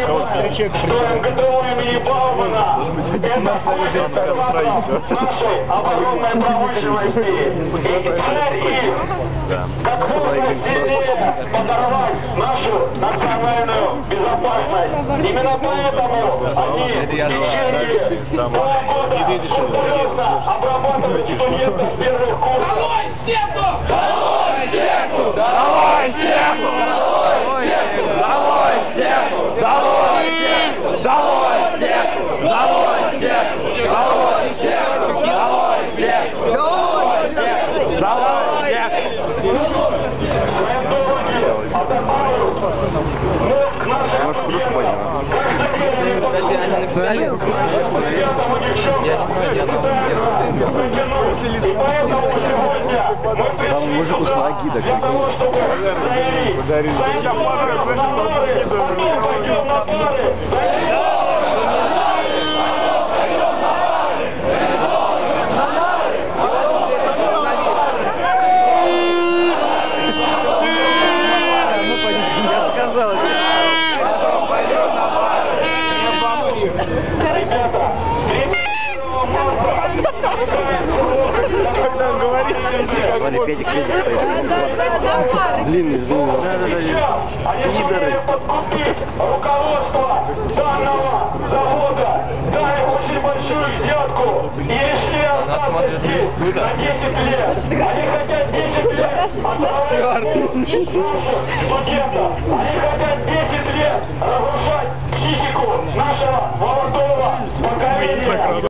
что МГТУ имени Баумана это смысл нашей оборонной промышленности. И цель их как можно сильнее подорвать нашу национальную безопасность. Именно поэтому они в течение полгода пытаются обрабатывать студентов первых курсов. Долой секту! Долой секту! Долой Долой всех! Долой всех! Долой всех! Долой всех! Долой всех! Долой всех! Может, кружку возьмем? Кстати, они написали... Я не знаю, где она. Там мужику с лаги докрикнули. Подарили. Смотри, Петик, Петик стоит. Длинный, длинный. Сумели подкупить руководство данного завода, дали очень большую взятку и решили остаться здесь на 10 лет. Они хотят 10 лет. Студентов. Они хотят 10 лет разрушать психику нашего молодого поколения.